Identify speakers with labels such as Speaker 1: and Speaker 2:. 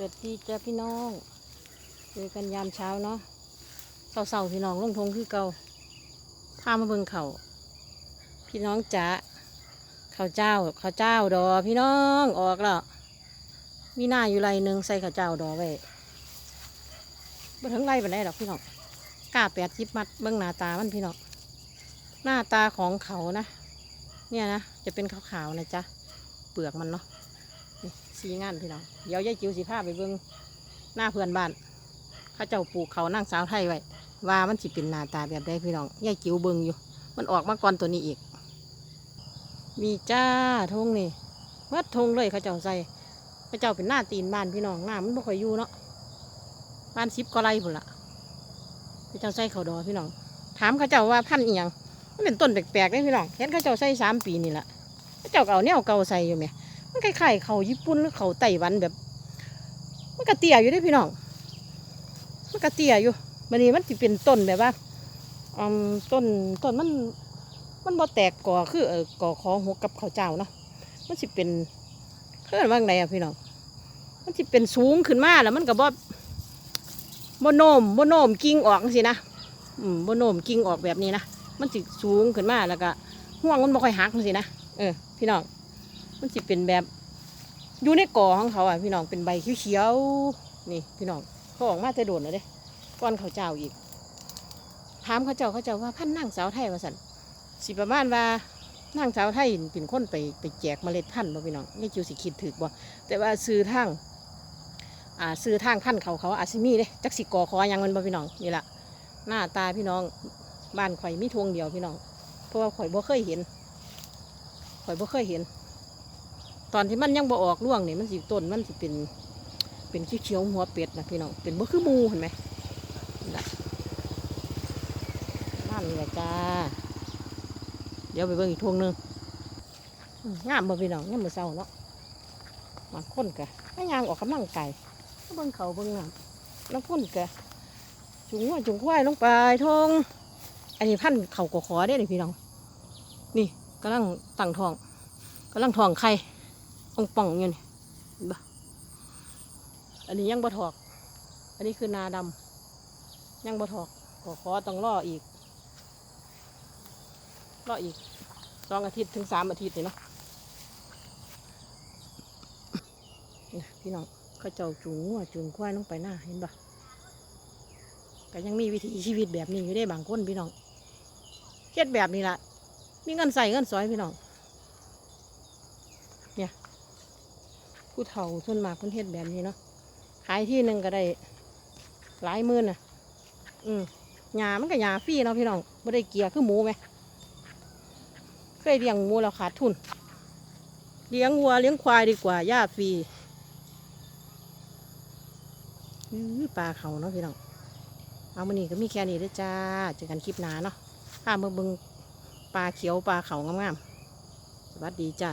Speaker 1: สวัสดีจ้าพี่น้องเจอกันยามเช้าเนาะเสาๆพี่น้องลงทงคือเก่าพามาเบิ่งเขาพี่น้องจ๋าข้าวเจ้าข้าวเจ้าดอพี่น้องออกแล้วมีหน้าอยู่ไรหนึ่งใส่ข้าวเจ้าดอไว้บ่ถึงไรปานใดดอกพี่น้องกล้าแปดยิบมัดเบิ่งหน้าตามันพี่น้องหน้าตาของเขานะ เนี่ยนะจะเป็นขาวๆนะจ๊ะเปลือกมันเนาะ สีงานพี่น้องเดี๋ยวยายจิ๋วสีผ้าไปเบิ่งหน้าเพื่อนบ้านเข้าเจ้าปลูกเขานั่งสาวไทยไว้ว่ามันสิเป็นหน้าตาแบบใดพี่น้องยายจิ๋วเบิ่งอยู่ มันออกมาก่อนตัวนี้อีก มีจ้าทงนี่เมื่อทงเลยเขาเจ้าใส่เขาเจ้าเป็นหน้าตีนบ้านพี่น้องหน้ามันบ่ค่อยอยู่เนาะบ้านซิบก็ไรพุ่นละเขาเจ้าใส่เขาดอพี่น้อง ถามเขาเจ้าว่าพันธุ์อียงมันเป็นต้นแปลกๆเลยพี่น้องเห็นเขาเจ้าใส่สามปีนี่แหละเขาเจ้าเก็เอาแนวเก่าใส่อยู่ไหม มันคล้ายๆเขาญี่ปุ่นหรือเขาไต้หวันแบบ มันกระเตี้ยอยู่ได้พี่น้อง มันกระเตี้ยอยู่มันนี้มันจะเป็นต้นแบบว่าอืมต้นต้นมัน มันบ่แตกก่อคือเออก่อของหัวกับเขาเจ้าเนาะมันสิเป็นเพื่อนว่าไงอะพี่น้อง มันสิเป็นสูงขึ้นมาแล้วมันก็บ่บ่โนมบ่โนมกิ่งออกสินะอืมบ่โนมกิ่งออกแบบนี้นะมันสิสูงขึ้นมาแล้วก็ห่วงมันบ่ค่อยหักสินะเออพี่น้อง มันสิเป็นแบบอยู่ในกอของเขาอะพี่น้องเป็นใบเขียวๆนี่พี่น้องเขาออกมาแต่โดนแล้วเด้ก้อนเขาเจ้าอีก ถามเขาเจ้าเขาเจ้าว่าพันนั่งสาวไทยว่าสันสิประมาณว่านั่งสาวไทยเป็นคนไปไปแจกเมล็ดพันธุ์บ่พี่น้องนี่จิวสิคิดถึกบ่แต่ว่าซื้อทางอ่าซื้อทางพันธุ์เขาเขาอาจสิมีเด้จักสิกอคอยังมันบ่พี่น้องนี่ละหน้าตาพี่น้องบ้านข่อยมีทวงเดียวพี่น้องเพราะว่าข่อยบ่เคยเห็นข่อยบ่เคยเห็น ตอนที่มันยังบ่ออกร่วงนี่มันสิต้นมันสิเป็น เป็นเขียวหัวเป็ดนะพี่น้องเป็นบ่คือมูเห็นไหมนั่นแหละจ้า เดี๋ยวไปเบิ่งอีกทวงหนึงอืมงามบ่พี่น้องงามมื้อเช้าเนาะบางคนก็ให้ยางออกกำลังกายเบิ่งเขาเบิ่งงามบางคนก็จุงว่าจุงควายลงไปทงอันนี้พันเขากอขอได้เลยพี่น้อง นี่กำลังตั้งท้องกำลังท้องไข่ องป่องอยู่นี่เห็นปะอันนี้ยังบ่ถอก อันนี้คือนาดำยังบ่ถอกขอขอต้องรออีกรออีกสองอาทิตย์ถึงสามอาทิตย์นี่เนาะพี่น้องเขาเจ้าจูงงัวจูงควายลงไปหน้าเห็นปะก็ยังมีวิถีชีวิตแบบนี้อยู่ได้บางคนพี่น้องเฮ็ดแบบนี้ละมีเงินใส่เงินซอยพี่น้อง ผู้เฒ่าส่วนมากเพิ่นเฮ็ดแบบนี้เนาะขายที่หนึ่งก็ได้ หลายหมื่นน่ะ อืมหญ้ามันก็หญ้าฟรีเนาะพี่น้องไม่ได้เกียร์คือหมูไหมเคยเลี้ยงหมูแล้วขาดทุน เลี้ยงวัวเลี้ยงควายดีกว่าหญ้าฟรีปลาเขาเนาะพี่น้องเอามานี่ก็มีแค่นี้ด้อจ้าเจอกันคลิปหน้าเนาะพามาเบิ่งปลาเขียวปลาเขางามๆสวัสดีจ้า